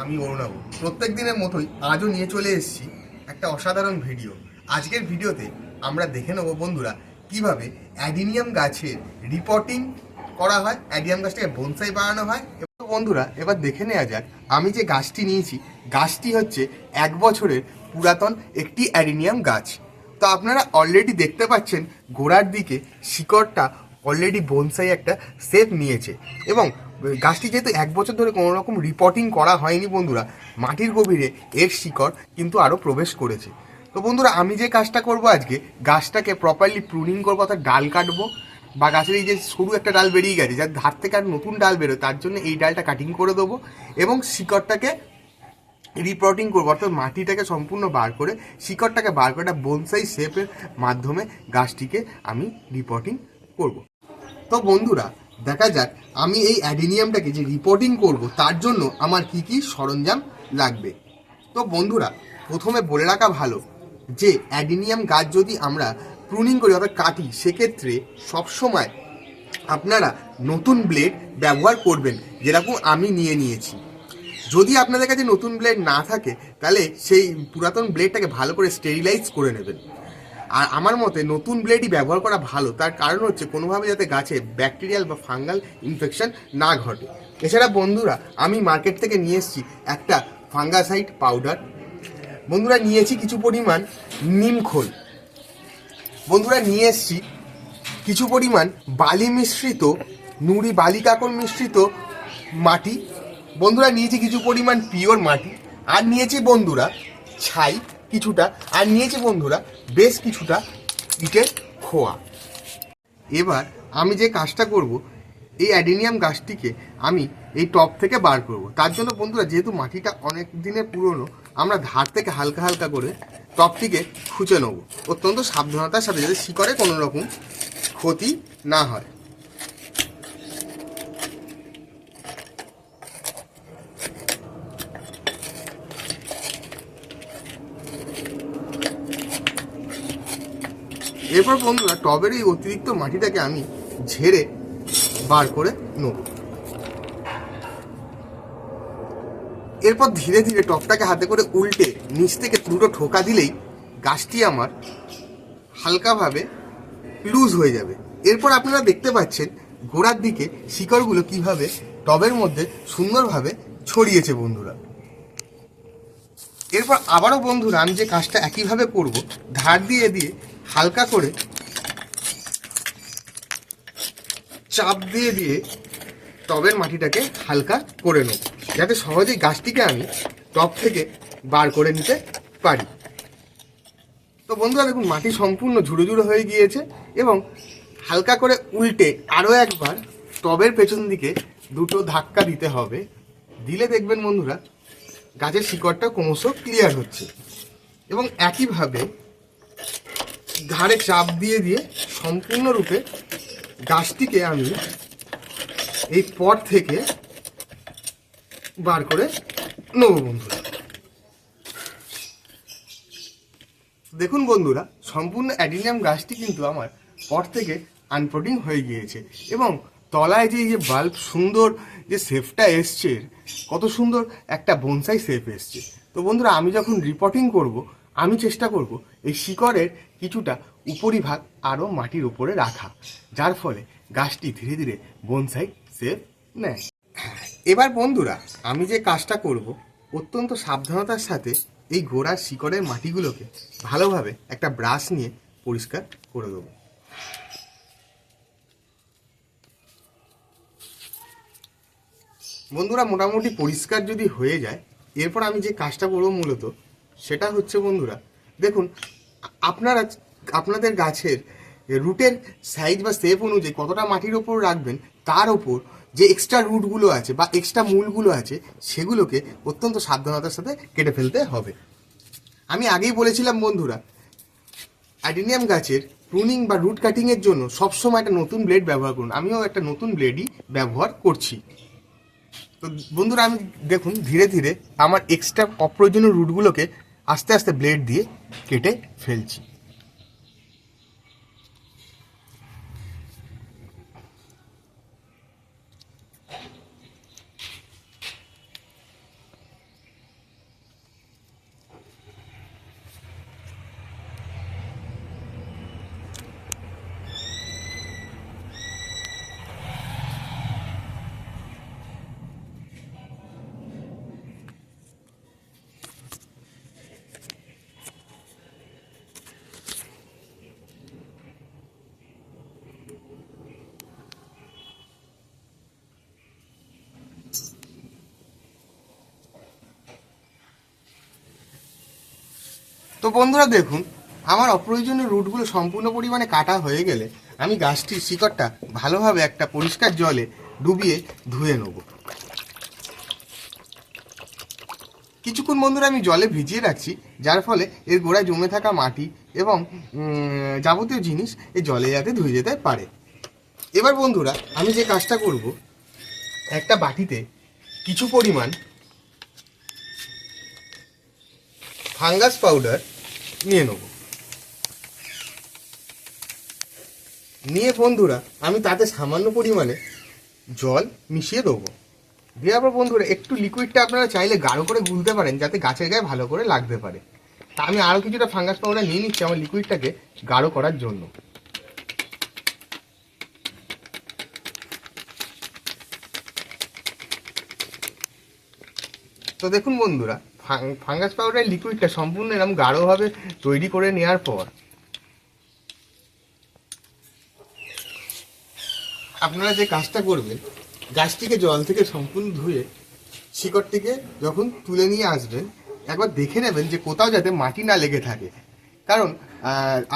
আমি অরুণাব। প্রত্যেক দিনের মতোই আজও নিয়ে চলে এসেছি একটা অসাধারণ ভিডিও। আজকের ভিডিওতে আমরা দেখে নেব বন্ধুরা কীভাবে অ্যাডিনিয়াম গাছের রিপোর্টিং করা হয়, অ্যাডিনিয়াম গাছটাকে বনসাই বানানো হয়। এবং বন্ধুরা, এবার দেখে নেওয়া যাক, আমি যে গাছটি নিয়েছি, গাছটি হচ্ছে এক বছরের পুরাতন একটি অ্যাডিনিয়াম গাছ। তো আপনারা অলরেডি দেখতে পাচ্ছেন, গোড়ার দিকে শিকড়টা অলরেডি বনসাই একটা সেপ নিয়েছে। এবং গাছটি যেহেতু এক বছর ধরে কোনো রকম রিপোর্টিং করা হয়নি বন্ধুরা, মাটির গভীরে এর শিকড় কিন্তু আরও প্রবেশ করেছে। তো বন্ধুরা, আমি যে কাজটা করব আজকে, গাছটাকে প্রপারলি প্রুনিং করব, অর্থাৎ ডাল কাটবো, বা গাছের এই যে সরু একটা ডাল বেরিয়ে গেছে, যার ধার থেকে আর নতুন ডাল বেরোয়, তার জন্য এই ডালটা কাটিং করে দেবো এবং শিকড়টাকে রিপোর্টিং করব, অর্থাৎ মাটিটাকে সম্পূর্ণ বার করে, শিকড়টাকে বার করে একটা বনসাই শেপের মাধ্যমে গাছটিকে আমি রিপোর্টিং করব। তো বন্ধুরা দেখা যাক, আমি এই অ্যাডিনিয়ামটাকে যে রিপোর্টিং করব, তার জন্য আমার কি কি সরঞ্জাম লাগবে। তো বন্ধুরা, প্রথমে বলে রাখা ভালো যে, অ্যাডিনিয়াম গাছ যদি আমরা প্রুনিং করি অর্থাৎ কাটি, সেক্ষেত্রে সবসময় আপনারা নতুন ব্লেড ব্যবহার করবেন, যেরকম আমি নিয়ে নিয়েছি। যদি আপনাদের কাছে নতুন ব্লেড না থাকে, তাহলে সেই পুরাতন ব্লেডটাকে ভালো করে স্টেরিলাইজ করে নেবেন। আর আমার মতে নতুন ব্লেডই ব্যবহার করা ভালো। তার কারণ হচ্ছে কোনোভাবে যাতে গাছে ব্যাকটেরিয়াল বা ফাঙ্গাল ইনফেকশন না ঘটে। এছাড়া বন্ধুরা, আমি মার্কেট থেকে নিয়ে এসেছি একটা ফাঙ্গাসাইড পাউডার বন্ধুরা, নিয়েছি কিছু পরিমাণ নিমখোল বন্ধুরা, নিয়ে এসেছি কিছু পরিমাণ বালি মিশ্রিত, নুড়ি বালি কাকর মিশ্রিত মাটি। বন্ধুরা, নিয়েছি কিছু পরিমাণ পিওর মাটি। আর নিয়েছি বন্ধুরা, ছাই। কিছুটা, আর নিয়েছি বন্ধুরা, বেশ কিছুটা ইটের খোয়া। এবার আমি যে কাজটা করব, এই অ্যাডিনিয়াম গাছটিকে আমি এই টপ থেকে বার করব। তার জন্য বন্ধুরা, যেহেতু মাটিটা অনেক দিনের পুরনো, আমরা ধার থেকে হালকা হালকা করে টপটিকে খুঁচে নেব। অত্যন্ত সাবধানতার সাথে, যাতে শিকড়ে কোনো রকম ক্ষতি না হয়। এরপর বন্ধুরা টবের এই অতিরিক্ত মাটিটাকে আমি ঝেড়ে বার করে নেব। এরপর ধীরে ধীরে টপটাকে হাতে করে উল্টে নিচ থেকে দুটো ঠোকা দিলেই গাছটি আমার হালকাভাবে লুজ হয়ে যাবে। এরপর আপনারা দেখতে পাচ্ছেন গোড়ার দিকে শিকড়গুলো কীভাবে টবের মধ্যে সুন্দরভাবে ছড়িয়েছে বন্ধুরা। এরপর আবারও বন্ধুরা আমি যে কাজটা একইভাবে করব, ধার দিয়ে দিয়ে হালকা করে চাপ দিয়ে দিয়ে টবের মাটিটাকে হালকা করে নেব। যাতে সহজেই গাছটিকে আমি টব থেকে বার করে নিতে পারি। তো বন্ধুরা, দেখুন, মাটি সম্পূর্ণ ঝুড়ো ঝুড়ো হয়ে গিয়েছে এবং হালকা করে উল্টে আরও একবার টবের পেছন দিকে দুটো ধাক্কা দিতে হবে। দিলে দেখবেন বন্ধুরা, গাছের শিকড়টা ক্রমশ ক্লিয়ার হচ্ছে। এবং একইভাবে ধারে চাপ দিয়ে দিয়ে সম্পূর্ণরূপে গাছটিকে আমি এই পট থেকে বার করে নেব বন্ধুরা। দেখুন বন্ধুরা, সম্পূর্ণ অ্যাডিনিয়াম গাছটি কিন্তু আমার পট থেকে আনপ্রোটিং হয়ে গিয়েছে এবং তলায় যে বাল্ব সুন্দর যে শেপটা এসছে, কত সুন্দর একটা বনসাই শেপ এসছে। তো বন্ধুরা, আমি যখন রিপোর্টিং করব, আমি চেষ্টা করব এই শিকড়ের কিছুটা উপরিভাগ আরও মাটির উপরে রাখা, যার ফলে গাছটি ধীরে ধীরে বনসাই শেপ নেয় এবার বন্ধুরা, আমি যে কাজটা করব, অত্যন্ত সাবধানতার সাথে এই গোড়ার শিকড়ের মাটিগুলোকে ভালোভাবে একটা ব্রাশ নিয়ে পরিষ্কার করে দেবো। বন্ধুরা, মোটামুটি পরিষ্কার যদি হয়ে যায়, এরপর আমি যে কাজটা করব মূলত, সেটা হচ্ছে বন্ধুরা, দেখুন আপনারা আপনাদের গাছের রুটের সাইজ বা শেপ অনুযায়ী কতটা মাটির ওপর রাখবেন, তার ওপর যে এক্সট্রা রুটগুলো আছে বা এক্সট্রা মূলগুলো আছে, সেগুলোকে অত্যন্ত সাবধানতার সাথে কেটে ফেলতে হবে। আমি আগেই বলেছিলাম বন্ধুরা অ্যাডিনিয়াম গাছের প্রুনিং বা রুট কাটিংয়ের জন্য সবসময় একটা নতুন ব্লেড ব্যবহার করুন। আমিও একটা নতুন ব্লেডই ব্যবহার করছি। তো বন্ধুরা, আমি দেখুন, ধীরে ধীরে আমার এক্সট্রা অপ্রয়োজনীয় রুটগুলোকে আস্তে আস্তে ব্লেড দিয়ে কেটে ফেলছি। তো বন্ধুরা দেখুন, আমার অপ্রয়োজনীয় রুটগুলো সম্পূর্ণ পরিমাণে কাটা হয়ে গেলে আমি গাছটির শিকড়টা ভালোভাবে একটা পরিষ্কার জলে ডুবিয়ে ধুয়ে নেব। কিছুক্ষণ বন্ধুরা আমি জলে ভিজিয়ে রাখছি, যার ফলে এর গোড়ায় জমে থাকা মাটি এবং যাবতীয় জিনিস এই জলে যাতে ধুয়ে যেতে পারে। এবার বন্ধুরা, আমি যে কাজটা করব, একটা বাটিতে কিছু পরিমাণ ফাঙ্গাস পাউডার নিয়ে নেব। নিয়ে বন্ধুরা, আমি তাতে সামান্য পরিমাণে জল মিশিয়ে দেবো। দেওয়ার পর বন্ধুরা, একটু লিকুইডটা আপনারা চাইলে গাঢ় করে গুলতে পারেন, যাতে গাছের গায়ে ভালো করে লাগতে পারে। তা আমি আরও কিছুটা ফাঙ্গাস পাউডার নিয়ে নিচ্ছি আমার লিকুইডটাকে গাঢ় করার জন্য। তো দেখুন বন্ধুরা ফাঙ্গাস পাউডার লিকুইডটা সম্পূর্ণ এরকম গাঢ়ভাবে তৈরি করে নেওয়ার পর। আপনারা যে কাজটা করবেন, গাছটিকে জল থেকে সম্পূর্ণ ধুয়ে শিকড়টিকে যখন তুলে নিয়ে আসবেন, একবার দেখে নেবেন যে কোথাও যাতে মাটি না লেগে থাকে। কারণ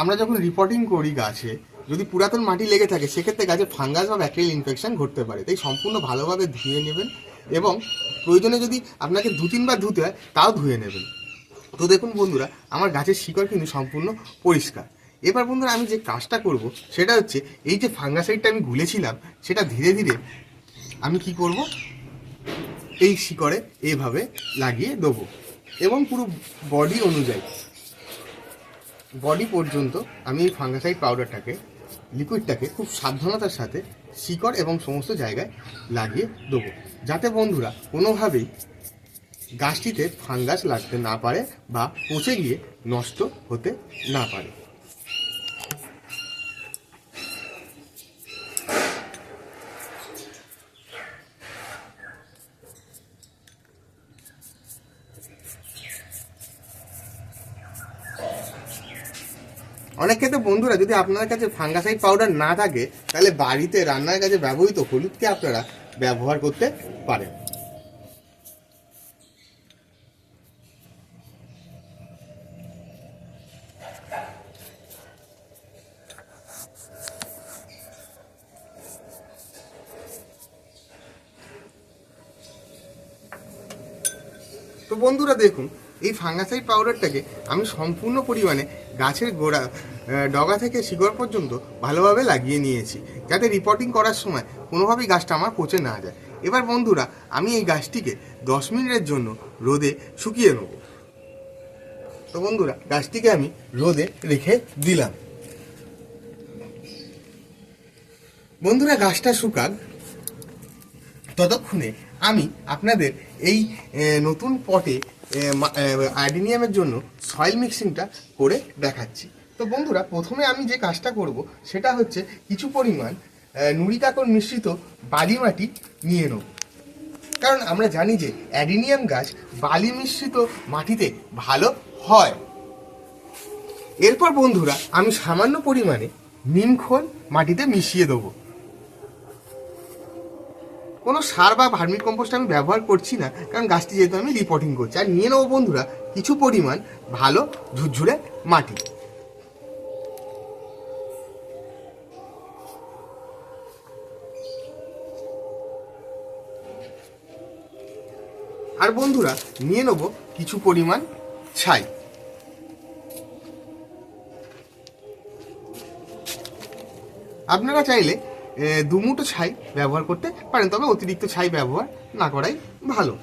আমরা যখন রিপোর্টিং করি গাছে, যদি পুরাতন মাটি লেগে থাকে, সেক্ষেত্রে গাছে ফাঙ্গাস বা ব্যাকটেরিয়াল ইনফেকশন ঘটতে পারে। তাই সম্পূর্ণ ভালোভাবে ধুয়ে নেবেন এবং প্রয়োজনে যদি আপনাকে দু তিনবার ধুতে হয়, তাও ধুয়ে নেবেন। তো দেখুন বন্ধুরা, আমার গাছের শিকড় কিন্তু সম্পূর্ণ পরিষ্কার। এবার বন্ধুরা, আমি যে কাজটা করব, সেটা হচ্ছে এই যে ফাঙ্গাসাইডটা আমি গুলেছিলাম, সেটা ধীরে ধীরে আমি কি করব? এই শিকড়ে এইভাবে লাগিয়ে দেবো। এবং পুরো বডি অনুযায়ী, বডি পর্যন্ত আমি এই ফাঙ্গাসাইড পাউডারটাকে লিকুইডটাকে খুব সাবধানতার সাথে শিকড় এবং সমস্ত জায়গায় লাগিয়ে দেবো। যাতে বন্ধুরা কোনোভাবেই গাছটিতে ফাঙ্গাস লাগতে না পারে বা পচে গিয়ে নষ্ট হতে না পারে অনেক ক্ষেত্রে বন্ধুরা, যদি আপনার কাছে ফাঙ্গাসাইড পাউডার না থাকে, তাহলে বাড়িতে রান্নার কাছে ব্যবহৃত হলুদকে আপনারা ব্যবহার করতে পারেন। তো বন্ধুরা, দেখুন, এই ফাঙ্গাসাইড পাউডারটাকে আমি সম্পূর্ণ পরিমাণে গাছের গোড়া ডগা থেকে শিকড় পর্যন্ত ভালোভাবে লাগিয়ে নিয়েছি। যাতে রিপোর্টিং করার সময় কোনোভাবেই গাছটা আমার পচে না যায়। এবার বন্ধুরা, আমি এই গাছটিকে দশ মিনিটের জন্য রোদে শুকিয়ে নেব। তো বন্ধুরা, গাছটিকে আমি রোদে রেখে দিলাম। বন্ধুরা, গাছটা শুকাক। ততক্ষণে আমি আপনাদের এই নতুন পটে আইডিনিয়ামের জন্য সয়েল মিক্সিংটা করে দেখাচ্ছি। তো বন্ধুরা, প্রথমে আমি যে কাজটা করব সেটা হচ্ছে কিছু পরিমাণ নুড়ি কাকর মিশ্রিত বালি মাটি নিয়ে নেব। কারণ আমরা জানি যে অ্যাডিনিয়াম গাছ বালি মিশ্রিত মাটিতে ভালো হয়। এরপর বন্ধুরা, আমি সামান্য পরিমাণে নিমখোল মাটিতে মিশিয়ে দেবো। কোনো সার বা ভার্মি কম্পোস্ট আমি ব্যবহার করছি না, কারণ গাছটি যেহেতু আমি রিপোর্টিং করছি। আর নিয়ে নেব বন্ধুরা, কিছু পরিমাণ ভালো ঝুরঝুরে মাটি। আর বন্ধুরা, নিয়ে নেব কিছু পরিমাণ ছাই। আপনারা চাইলে দুমুটো ছাই ব্যবহার করতে পারেন, তবে অতিরিক্ত ছাই ব্যবহার না করাই ভালো।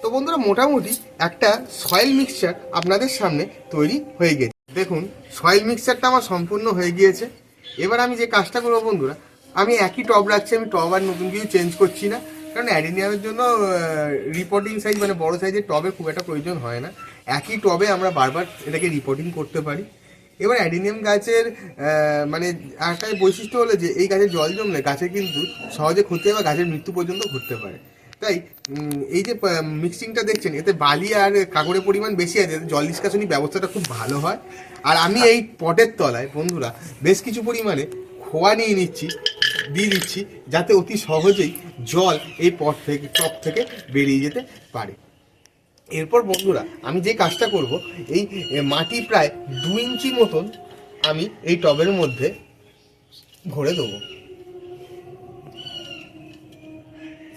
তো বন্ধুরা, মোটামুটি একটা সয়েল মিক্সচার আপনাদের সামনে তৈরি হয়ে গেছে। দেখুন সয়েল মিক্সচারটা আমার সম্পূর্ণ হয়ে গিয়েছে। এবার আমি যে কাজটা করব বন্ধুরা, আমি একই টব রাখছি, আমি টব আর নতুন কিছু চেঞ্জ করছি না। কারণ অ্যাডিনিয়ামের জন্য রিপোর্টিং সাইজ মানে বড় সাইজের টবে খুব একটা প্রয়োজন হয় না। একই টবে আমরা বারবার এটাকে রিপোর্টিং করতে পারি। এবার অ্যাডিনিয়াম গাছের মানে একটা বৈশিষ্ট্য হলো যে এই গাছের জল জমলে গাছের কিন্তু সহজে ক্ষতি বা গাছের মৃত্যু পর্যন্ত ঘটতে পারে। তাই এই যে মিক্সিংটা দেখছেন, এতে বালি আর কাগড়ের পরিমাণ বেশি আছে জল নিষ্কাশনী ব্যবস্থাটা খুব ভালো হয়। আর আমি এই পটের তলায়, বন্ধুরা, বেশ কিছু পরিমাণে খোয়া নিয়ে নিচ্ছি। দিয়ে দিচ্ছি যাতে অতি সহজেই জল এই পট থেকে, টপ থেকে বেরিয়ে যেতে পারে। এরপর বন্ধুরা, আমি যে কাজটা করব, এই মাটি প্রায় দু ইঞ্চি মতন আমি এই টবের মধ্যে ভরে দেবো।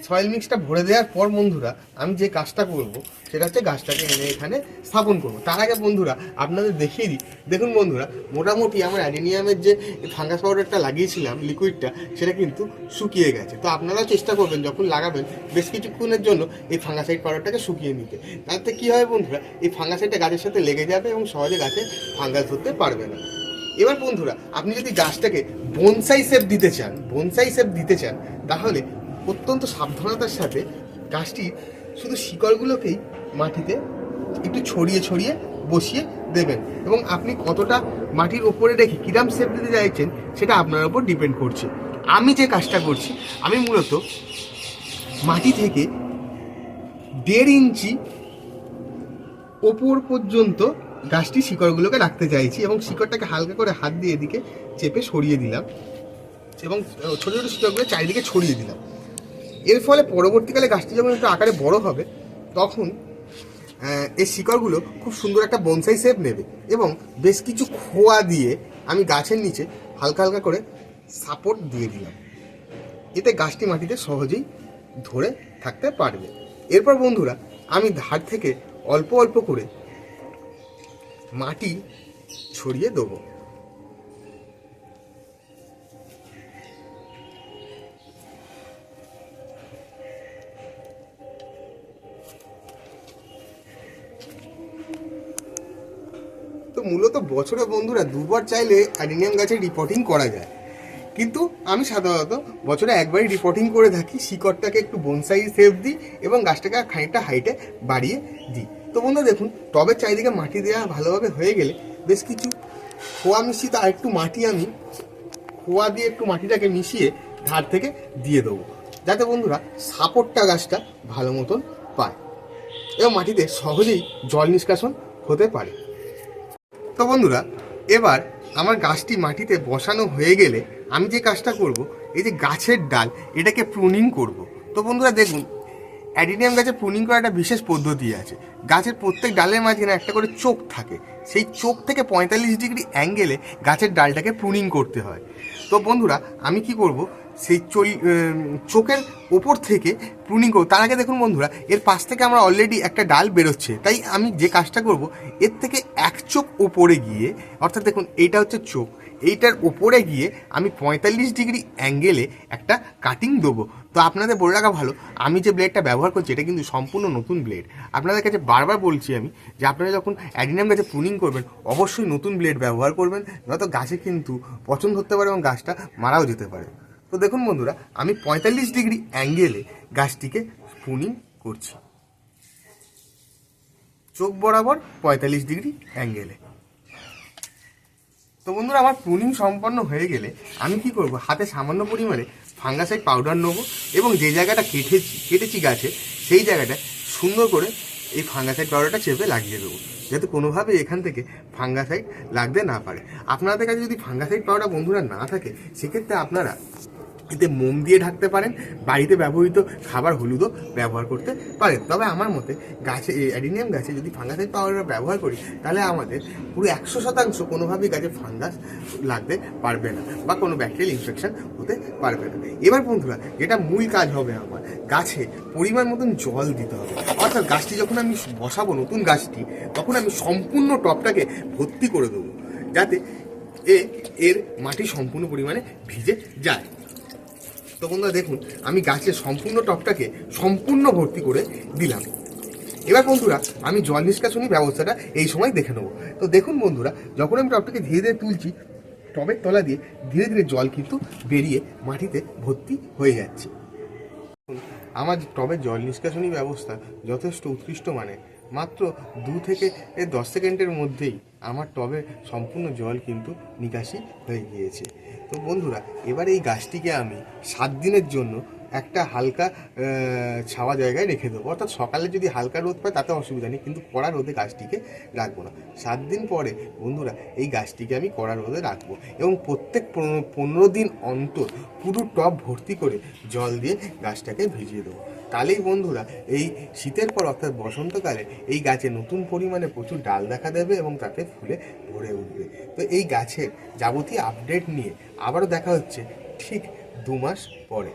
সয়েল মিক্সটা ভরে দেওয়ার পর বন্ধুরা, আমি যে কাজটা করব, সেটা হচ্ছে গাছটাকে এনে এখানে স্থাপন করব। তার আগে বন্ধুরা, আপনাদের দেখিয়ে দিই। দেখুন বন্ধুরা, মোটামুটি আমার অ্যাডিনিয়ামের যে ফাঙ্গাস পাউডারটা লাগিয়েছিলাম, লিকুইডটা, সেটা কিন্তু শুকিয়ে গেছে। তো আপনারাও চেষ্টা করবেন, যখন লাগাবেন, বেশ কিছুক্ষণের জন্য এই ফাঙ্গাসাইড পাউডারটাকে শুকিয়ে নিতে। তাতে কী হয় বন্ধুরা, এই ফাঙ্গাসাইডটা গাছের সাথে লেগে যাবে এবং সহজে গাছে ফাঙ্গাস ধরতে পারবে না। এবার বন্ধুরা, আপনি যদি গাছটাকে বনসাই শেপ দিতে চান বনসাই শেপ দিতে চান, তাহলে অত্যন্ত সাবধানতার সাথে গাছটি শুধু শিকড়গুলোকেই মাটিতে একটু ছড়িয়ে ছড়িয়ে বসিয়ে দেবেন। এবং আপনি কতটা মাটির ওপরে রেখে কিরাম সেপ দিতে চাইছেন, সেটা আপনার ওপর ডিপেন্ড করছে। আমি যে কাজটা করছি, আমি মূলত মাটি থেকে দেড় ইঞ্চি ওপর পর্যন্ত গাছটি শিকড়গুলোকে রাখতে চাইছি এবং শিকড়টাকে হালকা করে হাত দিয়ে এদিকে চেপে সরিয়ে দিলাম এবং ছোটো ছোটো শিকড়গুলো চারিদিকে ছড়িয়ে দিলাম। এর ফলে পরবর্তীকালে গাছটি যখন একটু আকারে বড় হবে, তখন এই শিকড়গুলো খুব সুন্দর একটা বনসাই শেপ নেবে এবং বেশ কিছু খোয়া দিয়ে আমি গাছের নিচে হালকা হালকা করে সাপোর্ট দিয়ে দিলাম। এতে গাছটি মাটিতে সহজেই ধরে থাকতে পারবে। এরপর বন্ধুরা, আমি ধার থেকে অল্প অল্প করে মাটি ছড়িয়ে দেবো। তো মূলত বছরে বন্ধুরা দুবার চাইলে অ্যাডিনিয়াম গাছের রিপোর্টিং করা যায়। কিন্তু আমি সাধারণত বছরে একবারই রিপোর্টিং করে থাকি, শিকড়টাকে একটু বনসাই সেভ দিই এবং গাছটাকে খানিকটা হাইটে বাড়িয়ে দিই। তো বন্ধুরা দেখুন টবের চারিদিকে মাটি দেওয়া ভালোভাবে হয়ে গেলে বেশ কিছু খোয়া মিশিয়ে আর একটু মাটি আমি খোয়া দিয়ে একটু মাটিটাকে মিশিয়ে ধার থেকে দিয়ে দেবো। যাতে বন্ধুরা সাপোর্টটা গাছটা ভালো মতন পায় এবং মাটিতে সহজেই জল নিষ্কাশন হতে পারে। তো বন্ধুরা, এবার আমার গাছটি মাটিতে বসানো হয়ে গেলে আমি যে কাজটা করব, এই যে গাছের ডাল, এটাকে প্রুনিং করব। তো বন্ধুরা, দেখুন, অ্যাডিনিয়াম গাছে প্রুনিং করার একটা বিশেষ পদ্ধতি আছে। গাছের প্রত্যেক ডালের মাঝখানে একটা করে চোখ থাকে। সেই চোখ থেকে পঁয়তাল্লিশ ডিগ্রি অ্যাঙ্গেলে গাছের ডালটাকে প্রুনিং করতে হয়। তো বন্ধুরা, আমি কি করব সেই চল চোখের ওপর থেকে প্রুনিং করব। তার আগে দেখুন বন্ধুরা, এর পাশ থেকে আমরা অলরেডি একটা ডাল বেরোচ্ছে। তাই আমি যে কাজটা করব, এর থেকে এক চোখ ওপরে গিয়ে, অর্থাৎ দেখুন এইটা হচ্ছে চোখ, এইটার ওপরে গিয়ে আমি পঁয়তাল্লিশ ডিগ্রি অ্যাঙ্গেলে একটা কাটিং দেবো। তো আপনাদের বলে রাখা ভালো, আমি যে ব্লেডটা ব্যবহার করছি, এটা কিন্তু সম্পূর্ণ নতুন ব্লেড আপনাদের কাছে বারবার বলছি আমি যে আপনারা যখন অ্যাডিনাম গাছে প্রুনিং করবেন, অবশ্যই নতুন ব্লেড ব্যবহার করবেন, নয়তো গাছে কিন্তু পছন্দ হতে পারে এবং গাছটা মারাও যেতে পারে। তো দেখুন বন্ধুরা, আমি পঁয়তাল্লিশ ডিগ্রি অ্যাঙ্গেলে গাছটিকে প্রুনিং করছি। চোখ বরাবর পঁয়তাল্লিশ ডিগ্রি অ্যাঙ্গেলে। তো বন্ধুরা, আমার প্রুনিং সম্পন্ন হয়ে গেলে আমি কি করব? হাতে সামান্য পরিমাণে ফাঙ্গাসাইড পাউডার নেব এবং যে জায়গাটা কেটেছি কেটেছি গাছে, সেই জায়গাটা সুন্দর করে এই ফাঙ্গাসাইড পাউডারটা চেপে লাগিয়ে দেবো, যাতে কোনোভাবে এখান থেকে ফাঙ্গাসাইড লাগতে না পারে। আপনাদের কাছে যদি ফাঙ্গাসাইড পাউডার বন্ধুরা না থাকে, সেক্ষেত্রে আপনারা এতে মোম দিয়ে ঢাকতে পারেন, বাড়িতে ব্যবহৃত খাবার হলুদও ব্যবহার করতে পারেন। তবে আমার মতে গাছে অ্যাডিনিয়াম গাছে যদি ফাঙ্গাসাইড পাউডার ব্যবহার করি, তাহলে আমাদের পুরো একশো শতাংশ কোনোভাবেই গাছে ফাঙ্গাস লাগতে পারবে না বা কোনো ব্যাকটেরিয়াল ইনফেকশন হতে পারবে না। এবার বন্ধুরা, যেটা মূল কাজ হবে আমার, গাছে পরিমাণ মতন জল দিতে হবে। অর্থাৎ গাছটি যখন আমি বসাবো, নতুন গাছটি, তখন আমি সম্পূর্ণ টপটাকে ভর্তি করে দেবো, যাতে এ, এর মাটি সম্পূর্ণ পরিমাণে ভিজে যায়। তো বন্ধুরা দেখুন, আমি গাছের সম্পূর্ণ টপটাকে সম্পূর্ণ ভর্তি করে দিলাম। এবার বন্ধুরা, আমি জল নিষ্কাশনী ব্যবস্থাটা এই সময় দেখে নেব। তো দেখুন বন্ধুরা, যখন আমি টপটাকে ধীরে ধীরে তুলছি, টবের তলা দিয়ে ধীরে ধীরে জল কিন্তু বেরিয়ে মাটিতে ভর্তি হয়ে যাচ্ছে। আমার টবের জল নিষ্কাশনী ব্যবস্থা যথেষ্ট উৎকৃষ্ট মানের। মাত্র দু থেকে দশ সেকেন্ডের মধ্যেই আমার টবে সম্পূর্ণ জল কিন্তু নিকাশি হয়ে গিয়েছে। তো বন্ধুরা, এবার এই গাছটিকে আমি সাত দিনের জন্য একটা হালকা ছাওয়া জায়গায় রেখে দেবো। অর্থাৎ সকালে যদি হালকা রোদ পায়, তাতে অসুবিধা নেই, কিন্তু কড়া রোদে গাছটিকে রাখব না। সাত দিন পরে, বন্ধুরা, এই গাছটিকে আমি কড়া রোদে রাখব এবং প্রত্যেক পনেরো দিন অন্তর পুরো টপ ভর্তি করে জল দিয়ে গাছটাকে ভিজিয়ে দেবো। তাহলেই বন্ধুরা, এই শীতের পর অর্থাৎ বসন্তকালে এই গাছে নতুন পরিমাণে প্রচুর ডাল দেখা দেবে এবং তাতে ফুলে ভরে উঠবে। তো এই গাছের যাবতীয় আপডেট নিয়ে আবারও দেখা হচ্ছে ঠিক দু মাস পরে।